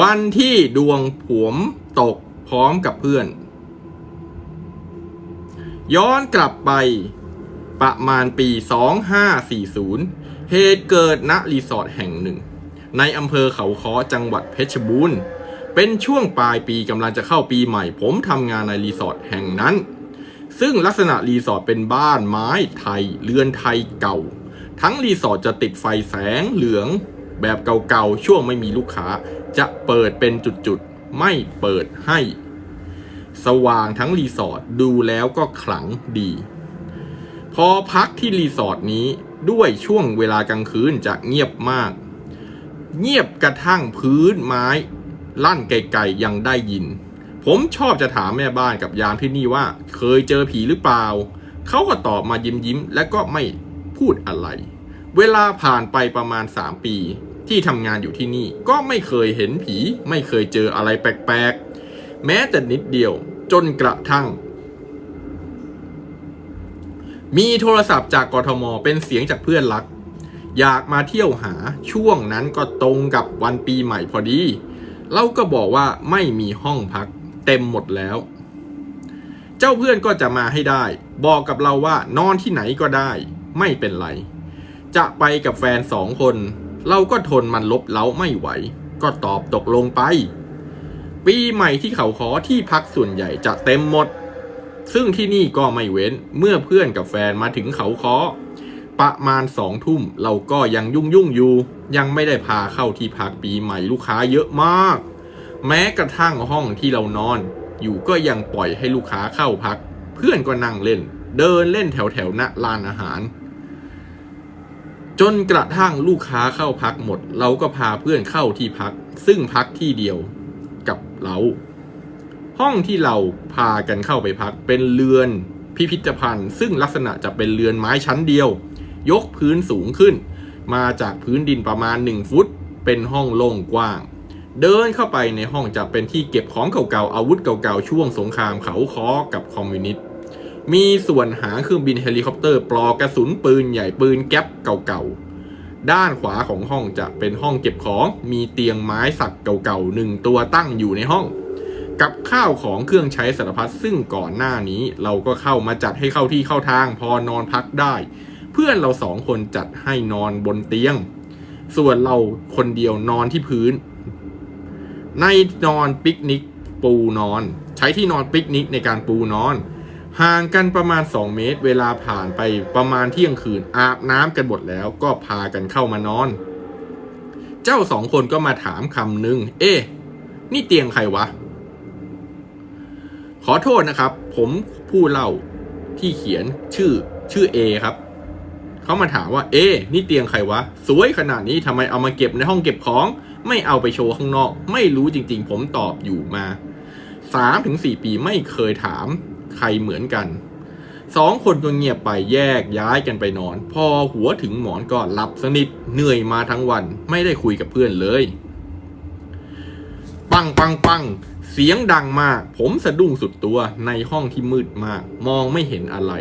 วันที่ดวงผมตกพร้อมกับเพื่อน ย้อนกลับไปประมาณปี 2540 เหตุเกิดณรีสอร์ทแห่งหนึ่ง ในอำเภอเขาค้อจังหวัดเพชรบูรณ์ เป็นช่วงปลายปีกำลังจะเข้าปีใหม่ ผมทำงานในรีสอร์ทแห่งนั้น ซึ่งลักษณะรีสอร์ทเป็นบ้านไม้ไทย เรือนไทยเก่า ทั้งรีสอร์ทจะติดไฟแสงเหลือง แบบเก่าๆ ช่วงไม่มีลูกค้า จะเปิดเป็นจุดๆ ไม่เปิดให้ สว่างทั้งรีสอร์ทดูแล้วก็ขลังดี พอพักที่รีสอร์ทนี้ด้วยช่วงเวลากลางคืนจะเงียบมาก เงียบกระทั่งพื้นไม้ ลั่นไกลๆยังได้ยิน ผมชอบจะถามแม่บ้านกับยามที่นี่ว่า เคยเจอผีหรือเปล่า เขาก็ตอบมายิ้มยิ้มๆและก็ไม่พูดอะไร เวลาผ่านไปประมาณ 3 ปี ที่ทำงานอยู่ที่นี่ก็ไม่เคยเห็นผี ไม่เคยเจออะไรแปลกๆ แม้แต่นิดเดียวจนกระทั่ง มีโทรศัพท์จากกทมเป็นเสียงจากเพื่อนรัก อยากมาเที่ยวหาช่วงนั้นก็ตรงกับวันปีใหม่พอดี เราก็บอกว่าไม่มีห้องพัก เต็มหมดแล้ว เจ้าเพื่อนก็จะมาให้ได้ บอกกับเราว่านอนที่ไหนก็ได้ ไม่เป็นไร จะไปกับแฟนสองคน เราก็ทนมันลบเล้าไม่ไหว ก็ตอบตกลงไป ปีใหม่ที่เขาขอที่พักส่วนใหญ่จะเต็มหมด ซึ่งที่นี่ก็ไม่เว้นเมื่อเพื่อนกับแฟนมาถึงเขาคอประมาณสองทุ่มเราก็ยังยุ่งยุ่งอยู่ ยังไม่ได้พาเข้าที่พักปีใหม่ลูกค้าเยอะมาก แม้กระทั่งห้องที่เรานอน อยู่ก็ยังปล่อยให้ลูกค้าเข้าพัก เพื่อนก็นั่งเล่น เดินเล่นแถวแถวๆหน้าลานอาหาร จนกระทั่งลูกค้าเข้าพักหมด เราก็พาเพื่อนเข้าที่พัก ซึ่งพักที่เดียวกับเรา ห้องที่เราพากันเข้าไปพักเป็นเรือนพิพิธภัณฑ์ ซึ่งลักษณะจะเป็นเรือนไม้ชั้นเดียว ยกพื้นสูงขึ้น มาจากพื้นดินประมาณ 1 ฟุต เป็นห้องโล่งกว้าง เดินเข้าไปในห้องจะเป็นที่เก็บของเก่าๆอาวุธเก่าๆช่วงสงครามเขาคอกับคอมมิวนิสต์ มีส่วนหางเครื่องบินเฮลิคอปเตอร์ ปลอกกระสุนปืนใหญ่ปืนแก๊ปเก่าๆ ด้านขวาของห้องจะเป็นห้องเก็บของ มีเตียงไม้สักเก่าๆหนึ่งตัวตั้งอยู่ในห้อง กับข้าวของเครื่องใช้สารพัดซึ่งก่อนหน้านี้เราก็เข้ามาจัดให้เข้าที่เข้าทางพอนอนพักได้ เพื่อนเราสองคนจัดให้นอนบนเตียง ส่วนเราคนเดียวนอนที่พื้น ในนอนปิกนิกปูนอน ใช้ที่นอนปิกนิกในการปูนอน ห่างกันประมาณ 2 เมตร เวลาผ่านไปประมาณเที่ยงคืนอาบน้ำกันหมดแล้วก็พากันเข้ามานอน เจ้าสองคนก็มาถามคำหนึ่ง เอ๊ะ นี่เตียงใครวะ ขอโทษนะครับ ผมผู้เล่าที่เขียนชื่อชื่อเอครับ เขามาถามว่า เอนี่เตียงใครวะ สวยขนาดนี้ทำไมเอามาเก็บในห้องเก็บของ ไม่เอาไปโชว์ข้างนอก ไม่รู้จริง ๆ ผมตอบอยู่มาสามถึงสี่ปีไม่เคยถาม ใครเหมือนกันสองคนก็เงียบไปแยกย้ายกันไปนอน พอหัวถึงหมอนก็หลับสนิทเหนื่อยมาทั้งวันไม่ได้คุยกับเพื่อนเลย ปังปังปังเสียงดังมาก ผมสะดุ้งสุดตัวในห้องที่มืดมาก มองไม่เห็นอะไร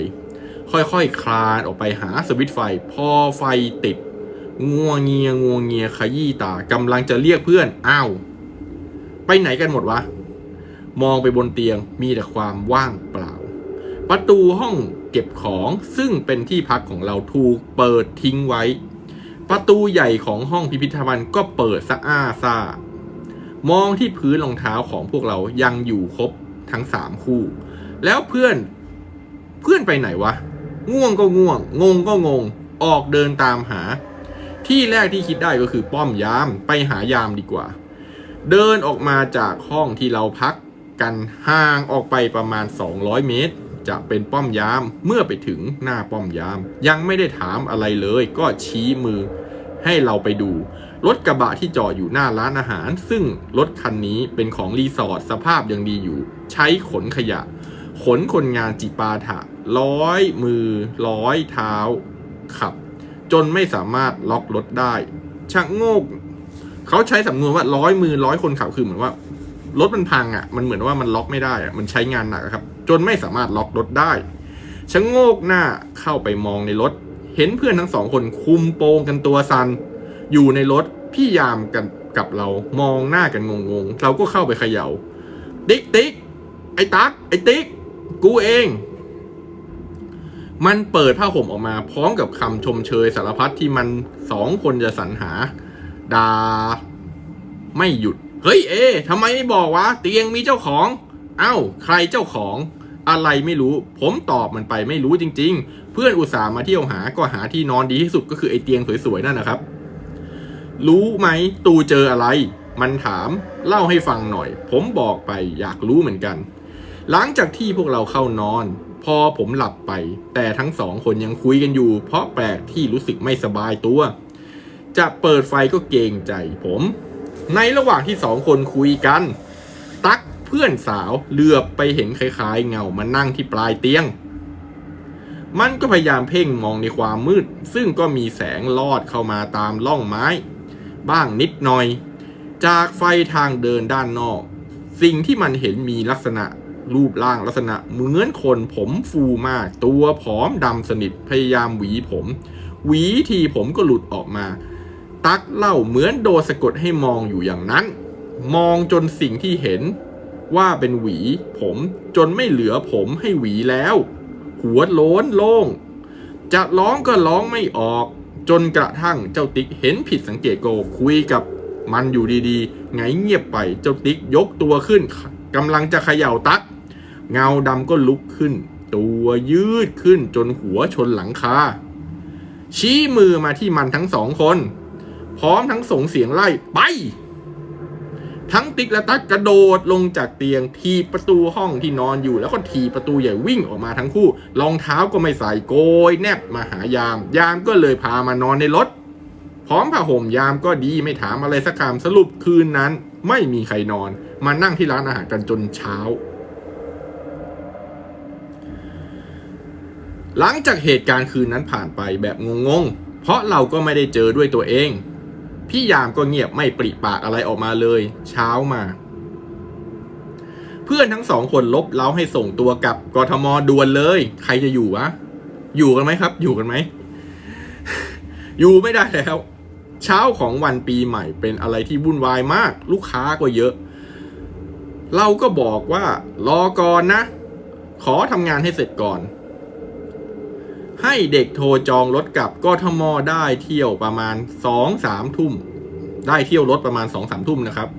ค่อยๆคคลานออกไปหาสวิตช์ไฟ พอไฟติดงัวงเงียงัวงเงียขยี้ตากำลังจะเรียกเพื่อนอ้าวไปไหนกันหมดวะ มองไปบนเตียงมีแต่ความว่างเปล่า ประตูห้องเก็บของซึ่งเป็นที่พักของเราถูกเปิดทิ้งไว้ ประตูใหญ่ของห้องพิพิธภัณฑ์ก็เปิดสะอ้าซ่ามองที่พื้นรองเท้าของพวกเรายังอยู่ครบทั้งสามคู่ แล้วเพื่อนเพื่อนไปไหนวะ ง่วงก็ง่วง งงก็งง ออกเดินตามหา ที่แรกที่คิดได้ก็คือป้อมยามไปหายามดีกว่า เดินออกมาจากห้องที่เราพัก กันห่างออกไปประมาณ 200 เมตร จะเป็นป้อมยามเมื่อไปถึงหน้าป้อมยาม ยังไม่ได้ถามอะไรเลย ก็ชี้มือให้เราไปดูรถกระบะที่จอดอยู่หน้าร้านอาหาร ซึ่งรถคันนี้เป็นของรีสอร์ทสภาพยังดีอยู่ ใช้ขนขยะ ขนคนงานจิปาถะร้อยมือร้อยเท้าขับ จนไม่สามารถล็อกรถได้ชักโงก เขาใช้สำนวนว่าร้อยมือร้อยคนขับคือเหมือนว่า รถมันพังอะมันเหมือนว่ามันล็อกไม่ได้อะมันใช้งานหนักครับ จนไม่สามารถล็อกรถได้ชะโงกหน้าเข้าไปมองในรถ เห็นเพื่อนทั้งสองคนคุมโปงกันตัวซัน อยู่ในรถพี่ยามกันกับเรามองหน้ากันงงๆ เราก็เข้าไปเขยา่า ติ๊กติ๊กไอ้ตั๊กไอ้ติ๊กกูเอง มันเปิดผ้าห่มออกมาพร้อมกับคำชมเชยสารพัดที่มันสองคนจะสรรหาดาไม่หยุด เฮ้ยเอทำไมไม่บอกวะเตียงมีเจ้าของ เอ้า ใครเจ้าของ อะไรไม่รู้ ผมตอบมันไปไม่รู้จริง ๆ เพื่อนอุตส่าห์มาเที่ยวหาก็หาที่นอนดีที่สุดก็คือไอเตียงสวยๆนั่นนะครับ รู้ไหมตูเจออะไร มันถามเล่าให้ฟังหน่อย ผมบอกไปอยากรู้เหมือนกัน หลังจากที่พวกเราเข้านอน พอผมหลับไป แต่ทั้งสองคนยังคุยกันอยู่ เพราะแปลกที่รู้สึกไม่สบายตัว จะเปิดไฟก็เกรงใจผม ในระหว่างที่สองคนคุยกัน ตั๊กเพื่อนสาวเหลือบไปเห็นคล้ายๆ เงามานั่งที่ปลายเตียง มันก็พยายามเพ่งมองในความมืด ซึ่งก็มีแสงลอดเข้ามาตามร่องไม้ บ้างนิดหน่อย จากไฟทางเดินด้านนอก สิ่งที่มันเห็นมีลักษณะรูปร่างลักษณะเหมือนคนผมฟูมาก ตัวผอมดำสนิทพยายามหวีผม หวีทีผมก็หลุดออกมา ตักเล่าเหมือนโดนสะกดให้มองอยู่อย่างนั้น มองจนสิ่งที่เห็นว่าเป็นหวี ผมจนไม่เหลือผมให้หวีแล้ว หัวโล้นโล่ง จะร้องก็ร้องไม่ออก จนกระทั่งเจ้าติ๊กเห็นผิดสังเกตโกคุยกับมันอยู่ดีๆ ไงเงียบไปเจ้าติ๊กยกตัวขึ้นกำลังจะเขย่าตัก เงาดำก็ลุกขึ้น ตัวยืดขึ้นจนหัวชนหลังคาชี้มือมาที่มันทั้งสองคน พร้อมทั้งส่งเสียงไล่ไป ทั้งติ๊กและตั๊กกระโดดลงจากเตียงทีประตูห้องที่นอนอยู่ แล้วก็ทีประตูใหญ่วิ่งออกมาทั้งคู่รองเท้าก็ไม่ใส่โกย แนบมาหายาม ยามก็เลยพามานอนในรถ พร้อมผ้าห่มยามก็ดีไม่ถามอะไรสักคำสรุปคืนนั้น ไม่มีใครนอน มานั่งที่ร้านอาหารกันจนเช้าหลังจากเหตุการณ์คืนนั้นผ่านไปแบบงงๆ เพราะเราก็ไม่ได้เจอด้วยตัวเอง พี่ยามก็เงียบไม่ปริปากอะไรออกมาเลย เช้ามา เพื่อนทั้งสองคนลบเล้าให้ส่งตัวกับกทมด่วนเลย ใครจะอยู่วะ อยู่กันไหมครับ อยู่กันไหม อยู่ไม่ได้แล้ว เช้าของวันปีใหม่เป็นอะไรที่วุ่นวายมาก ลูกค้าก็เยอะ เราก็บอกว่ารอก่อนนะ ขอทำงานให้เสร็จก่อน ให้เด็กโทรจองรถกลับกทมได้เที่ยวประมาณสองสามทุ่ม ได้เที่ยวรถประมาณสองสามทุ่มนะครับ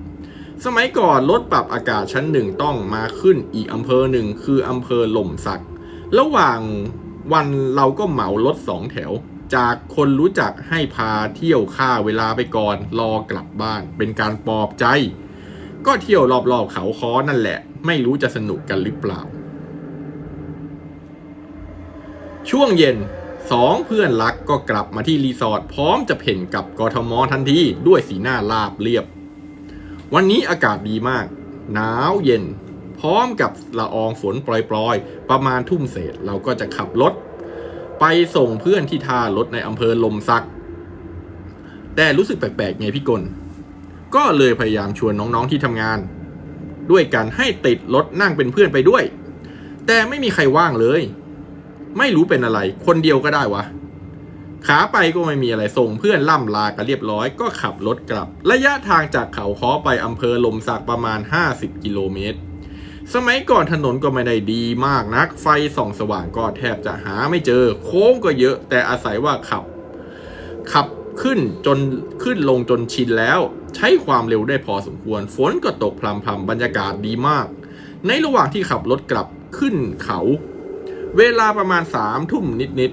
สมัยก่อนรถปรับอากาศชั้นหนึ่งต้องมาขึ้นอีกอำเภอหนึ่งคืออำเภอหล่มสัก ระหว่างวันเราก็เหมารถสองแถว จากคนรู้จักให้พาเที่ยวค่าเวลาไปก่อนรอกลับบ้าน เป็นการปลอบใจ ก็เที่ยวรอบๆเขาค้อนั่นแหละ ไม่รู้จะสนุกกันหรือเปล่า ช่วงเย็นสองเพื่อนรักก็กลับมาที่รีสอร์ทพร้อมจะเพ่นกับกทมทันทีด้วยสีหน้าราบเรียบ วันนี้อากาศดีมาก หนาวเย็น พร้อมกับละอองฝนปล่อยๆ ประมาณทุ่มเศษเราก็จะขับรถ ไปส่งเพื่อนที่ท่ารถในอำเภอลมสัก แต่รู้สึกแปลกๆไงพี่กลก็เลยพยายามชวนน้องๆที่ทำงาน ด้วยกันให้ติดรถนั่งเป็นเพื่อนไปด้วย แต่ไม่มีใครว่างเลย ไม่รู้เป็นอะไร คนเดียวก็ได้วะ ขาไปก็ไม่มีอะไรส่งเพื่อนล่ำลากันเรียบร้อยก็ขับรถกลับ ระยะทางจากเขาค้อไปอำเภอลมสักประมาณ 50 กิโลเมตร สมัยก่อนถนนก็ไม่ได้ดีมากนัก ไฟส่องสว่างก็แทบจะหาไม่เจอ โค้งก็เยอะ แต่อาศัยว่าขับ ขับขึ้นจนขึ้นลงจนชินแล้ว ใช้ความเร็วได้พอสมควร ฝนก็ตกพรำๆบรรยากาศดีมาก ในระหว่างที่ขับรถกลับขึ้นเขา เวลาประมาณสามทุ่มนิด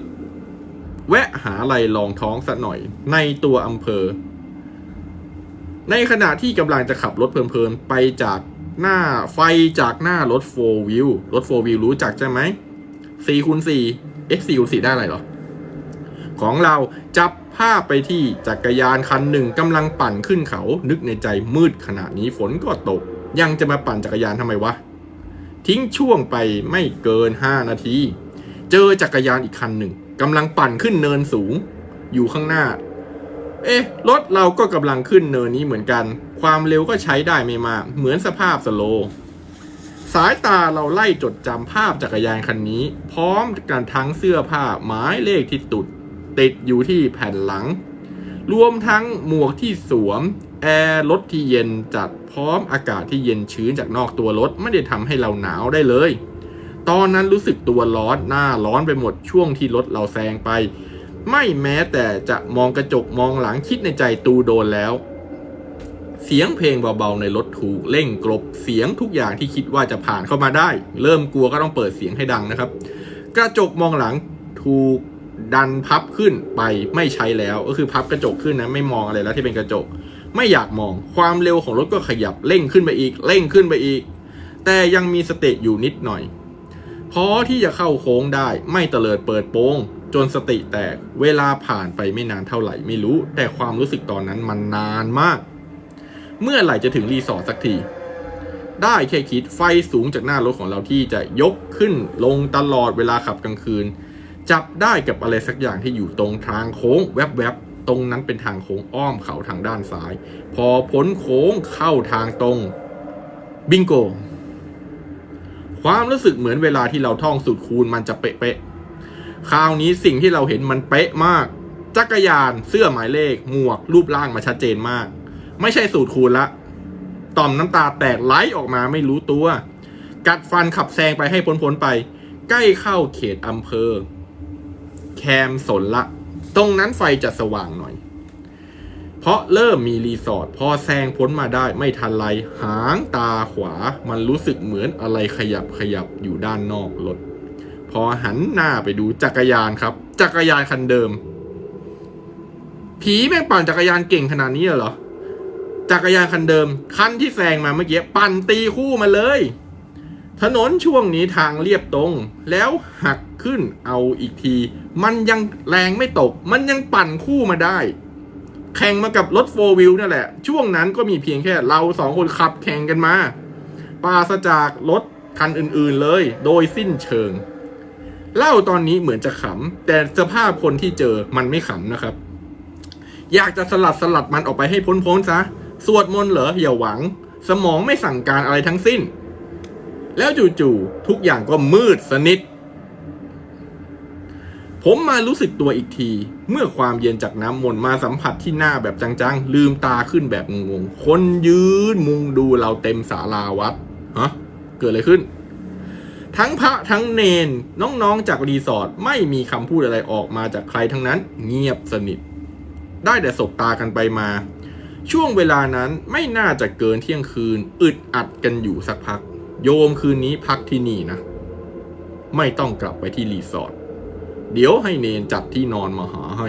ๆแวะหาอะไรรองท้องสักหน่อย ในตัวอำเภอ ในขณะที่กำลังจะขับรถเพลินๆไปจากหน้าไฟจากหน้ารถโฟวิวรถโฟวิวรู้จักใช่ไหมสี่คูณสี่เอ็กสี่คูณสี่ได้อะไรหรอ ของเราจับภาพไปที่จักรยานคันหนึ่งกำลังปั่นขึ้นเขา นึกในใจมืดขนาดนี้ฝนก็ตก ยังจะมาปั่นจักรยานทำไมวะ ทิ้งช่วงไปไม่เกิน 5 นาที เจอจักรยานอีกคันหนึ่งกำลังปั่นขึ้นเนินสูง อยู่ข้างหน้า เอ๊ะ รถเราก็กำลังขึ้นเนินนี้เหมือนกัน ความเร็วก็ใช้ได้ไม่มาก เหมือนสภาพสโลว์สายตาเราไล่จดจำภาพจักรยานคันนี้ พร้อมกันทั้งเสื้อผ้าหมายเลขที่ตุด ติดอยู่ที่แผ่นหลัง รวมทั้งหมวกที่สวม แอร์รถที่เย็นจัด พร้อมอากาศที่เย็นชื้นจากนอกตัวรถไม่ได้ทำให้เราหนาวได้เลย ตอนนั้นรู้สึกตัวร้อนหน้าร้อนไปหมดช่วงที่รถเราแซงไป ไม่แม้แต่จะมองกระจกมองหลังคิดในใจตูโดนแล้ว เสียงเพลงเบาๆในรถถูกเร่งกลบเสียงทุกอย่างที่คิดว่าจะผ่านเข้ามาได้ เริ่มกลัวก็ต้องเปิดเสียงให้ดังนะครับ กระจกมองหลังถูกดันพับขึ้นไปไม่ใช้แล้วก็คือพับกระจกขึ้นนะไม่มองอะไรแล้วที่เป็นกระจก ไม่อยากมองความเร็วของรถก็ขยับเร่งขึ้นไปอีก เร่งขึ้นไปอีก แต่ยังมีสเตจอยู่นิดหน่อยพอที่จะเข้าโค้งได้ไม่เตลิดเปิดโปงจนสติแตกเวลาผ่านไปไม่นานเท่าไหร่ไม่รู้ แต่ความรู้สึกตอนนั้นมันนานมาก เมื่อไหร่จะถึงรีสอร์ทสักที ได้แค่คิดไฟสูงจากหน้ารถของเราที่จะยกขึ้นลงตลอดเวลาขับกลางคืน จับได้กับอะไรสักอย่างที่อยู่ตรงทางโค้งแวบๆ ตรงนั้นเป็นทางโค้งอ้อมเขาทางด้านซ้าย พอพ้นโค้งเข้าทางตรง บิงโก ความรู้สึกเหมือนเวลาที่เราท่องสูตรคูณมันจะเป๊ะๆคราวนี้สิ่งที่เราเห็นมันเป๊ะมาก จักรยานเสื้อหมายเลข หมวก รูปร่างมาชัดเจนมาก ไม่ใช่สูตรคูณละต่อมน้ำตาแตกไหลออกมาไม่รู้ตัว กัดฟันขับแซงไปให้พ้นๆไป ใกล้เข้าเขตอำเภอ แคมสนละ ตรงนั้นไฟจะสว่างหน่อย เพราะเริ่มมีรีสอร์ทพอแซงพ้นมาได้ไม่ทันไรหางตาขวา มันรู้สึกเหมือนอะไรขยับขยับอยู่ด้านนอกรถพอหันหน้าไปดูจักรยานครับ จักรยานคันเดิม ผีแม่งปั่นจักรยานเก่งขนาดนี้เหรอจักรยานคันเดิม คันที่แซงมาเมื่อกี้ปั่นตีคู่มาเลย ถนนช่วงนี้ทางเรียบตรง แล้วหัก ขึ้น เอาอีกที มันยังแรงไม่ตก มันยังปั่นคู่มาได้ แข่งมากับรถโฟวิลนั่นแหละ ช่วงนั้นก็มีเพียงแค่เราสองคนขับแข่งกันมาปราศจากรถคันอื่นๆเลย โดยสิ้นเชิง เล่าตอนนี้เหมือนจะขำ แต่สภาพคนที่เจอมันไม่ขำนะครับ อยากจะสลัดสลัดมันออกไปให้พ้นๆซะ สวดมนต์เหรออย่าหวัง สมองไม่สั่งการอะไรทั้งสิ้น แล้วจู่ๆทุกอย่างก็มืดสนิท ผมมารู้สึกตัวอีกที เมื่อความเย็นจากน้ำมนต์มาสัมผัสที่หน้าแบบจังๆ ลืมตาขึ้นแบบงงๆ คนยืนมุงดูเราเต็มศาลาวัดฮะเกิดอะไรขึ้น ทั้งพระทั้งเนนน้องๆจากรีสอร์ทไม่มีคำพูดอะไรออกมาจากใครทั้งนั้น เงียบสนิท ได้แต่สบตากันไปมา ช่วงเวลานั้นไม่น่าจะเกินเที่ยงคืน อึดอัดกันอยู่สักพัก โยมคืนนี้พักที่นี่นะ ไม่ต้องกลับไปที่รีสอร์ท เดี๋ยวให้เนนจัดที่นอนมาหาให้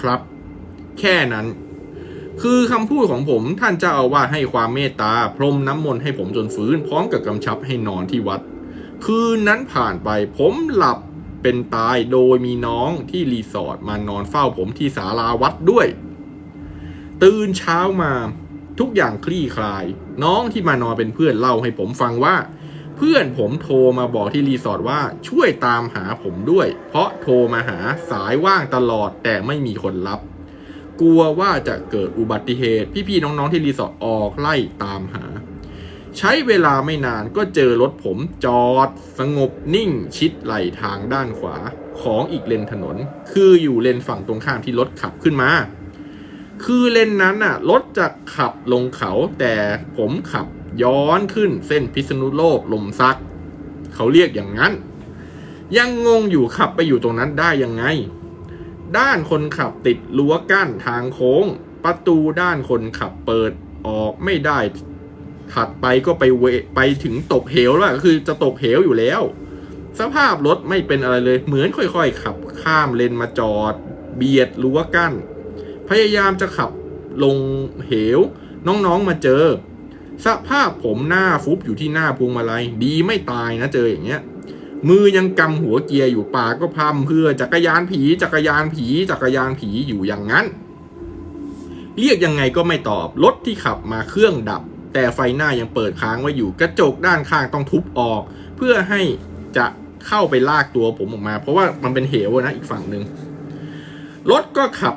ครับ แค่นั้น คือคำพูดของผมท่านเจ้าอาวาสให้ความเมตตา พรมน้ำมนต์ให้ผมจนฟื้น พร้อมกับกำชับให้นอนที่วัด คืนนั้นผ่านไปผมหลับเป็นตายโดยมีน้องที่รีสอร์ทมานอนเฝ้าผมที่ศาลาวัดด้วย ตื่นเช้ามาทุกอย่างคลี่คลาย น้องที่มานอนเป็นเพื่อนเล่าให้ผมฟังว่า เพื่อนผมโทรมาบอกที่รีสอร์ทว่าช่วยตามหาผมด้วย เพราะโทรมาหาสายว่างตลอดแต่ไม่มีคนรับ กลัวว่าจะเกิดอุบัติเหตุ พี่ๆน้องๆที่รีสอร์ทออกไล่ตามหา ใช้เวลาไม่นานก็เจอรถผมจอด สงบนิ่งชิดไหลทางด้านขวาของอีกเลนถนน คืออยู่เลนฝั่งตรงข้ามที่รถขับขึ้นมา คือเลนนั้นน่ะรถจะขับลงเขาแต่ผมขับ ย้อนขึ้นเส้นพิษณุโลกลมซัก เขาเรียกอย่างนั้น ยังงงอยู่ขับไปอยู่ตรงนั้นได้ยังไง ด้านคนขับติดรั้วกั้นทางโค้ง ประตูด้านคนขับเปิดออกไม่ได้ถัดไปก็ไปเวไปถึงตกเหวแล้วอะคือจะตกเหวอยู่แล้ว สภาพรถไม่เป็นอะไรเลย เหมือนค่อยๆ ขับข้ามเลนมาจอด เบียดรั้วกั้น พยายามจะขับลงเหว น้องๆมาเจอ สภาพผมหน้าฟุบอยู่ที่หน้าพวงมาลัยดีไม่ตายนะเจออย่างเงี้ย มือยังกำหัวเกียร์อยู่ปากก็พำเพื่อจักรยานผี จักรยานผี จักรยานผีอยู่อย่างนั้น เรียกยังไงก็ไม่ตอบ รถที่ขับมาเครื่องดับ แต่ไฟหน้ายังเปิดค้างไว้อยู่กระจกด้านข้างต้องทุบออก เพื่อให้จะเข้าไปลากตัวผมออกมา เพราะว่ามันเป็นเหวนะอีกฝั่งหนึ่งรถก็ขับ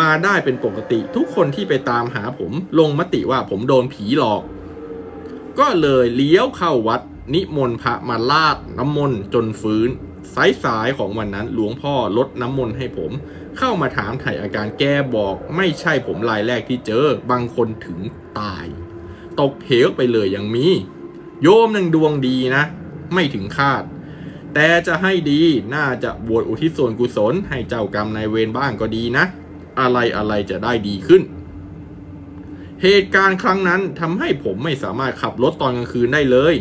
มาได้เป็นปกติ ทุกคนที่ไปตามหาผมลงมติว่าผมโดนผีหลอก ก็เลยเลี้ยวเข้าวัดนิมนต์พระมาลาดน้ำมนต์จนฟื้นสายๆของวันนั้นหลวงพ่อลดน้ำมนต์ให้ผม เข้ามาถามถ่ายอาการแกบอก ไม่ใช่ผมรายแรกที่เจอ บางคนถึงตาย ตกเหวไปเลยยังมี โยมหนังดวงดีนะ ไม่ถึงคาด แต่จะให้ดีน่าจะบวชอุทิศส่วนกุศล ให้เจ้ากรรมนายเวรบ้างก็ดีนะ อะไรอะไรจะได้ดีขึ้น เหตุการณ์ครั้งนั้นทำให้ผมไม่สามารถขับรถตอนกลางคืนได้เลย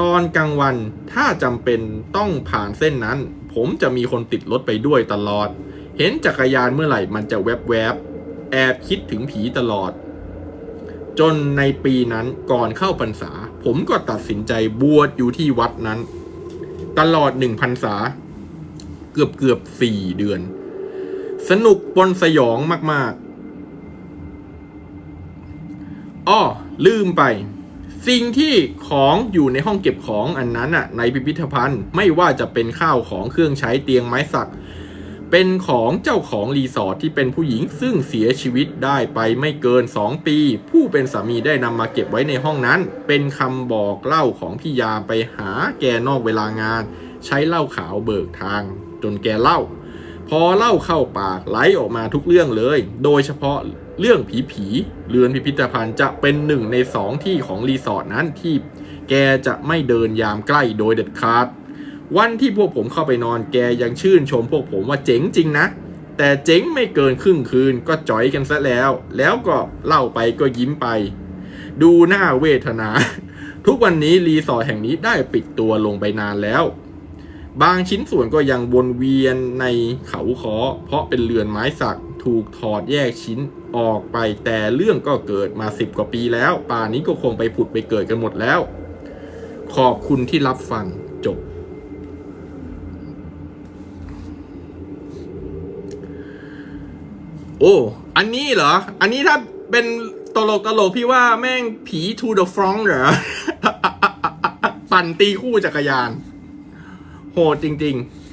ตอนกลางวันถ้าจำเป็นต้องผ่านเส้นนั้น ผมจะมีคนติดรถไปด้วยตลอด เห็นจักรยานเมื่อไหร่มันจะแวบๆแอบคิดถึงผีตลอด จนในปีนั้นก่อนเข้าพรรษา ผมก็ตัดสินใจบวชอยู่ที่วัดนั้น ตลอดหนึ่งพรรษา เกือบเกือบสี่เดือน สนุกปนสยองมากๆ อ้อลืมไป สิ่งที่ของอยู่ในห้องเก็บของอันนั้นอะในพิพิธภัณฑ์ไม่ว่าจะเป็นข้าวของเครื่องใช้เตียงไม้สัก เป็นของเจ้าของรีสอร์ทที่เป็นผู้หญิงซึ่งเสียชีวิตได้ไปไม่เกิน 2 ปี ผู้เป็นสามีได้นำมาเก็บไว้ในห้องนั้น เป็นคำบอกเล่าของพี่ยาไปหาแกนอกเวลางาน ใช้เหล้าขาวเบิกทาง จนแกเล่า พอเล่าเข้าปากไหลออกมาทุกเรื่องเลย โดยเฉพาะ เรื่องผีผีเรือนพิพิธภัณฑ์จะเป็นหนึ่งในสองที่ของรีสอร์ทนั้นที่แกจะไม่เดินยามใกล้โดยเด็ดขาด วันที่พวกผมเข้าไปนอนแกยังชื่นชมพวกผมว่าเจ๋งจริงนะ แต่เจ๋งไม่เกินครึ่งคืนก็จ่อยกันซะแล้ว แล้วก็เล่าไปก็ยิ้มไป ดูหน้าเวทนา ทุกวันนี้รีสอร์ทแห่งนี้ได้ปิดตัวลงไปนานแล้ว บางชิ้นส่วนก็ยังวนเวียนในเขาคอเพราะเป็นเรือนไม้สัก ถูกถอดแยกชิ้นออกไปแต่เรื่องก็เกิดมาสิบกว่าปีแล้ว ป่านนี้ก็คงไปผุดไปเกิดกันหมดแล้ว ขอบคุณที่รับฟังจบ โอ้ อันนี้เหรอ อันนี้ถ้าเป็นตลกตลกพี่ว่าแม่งผี to the front เหรอ ปั่นตีคู่จักรยาน โหดจริง ๆ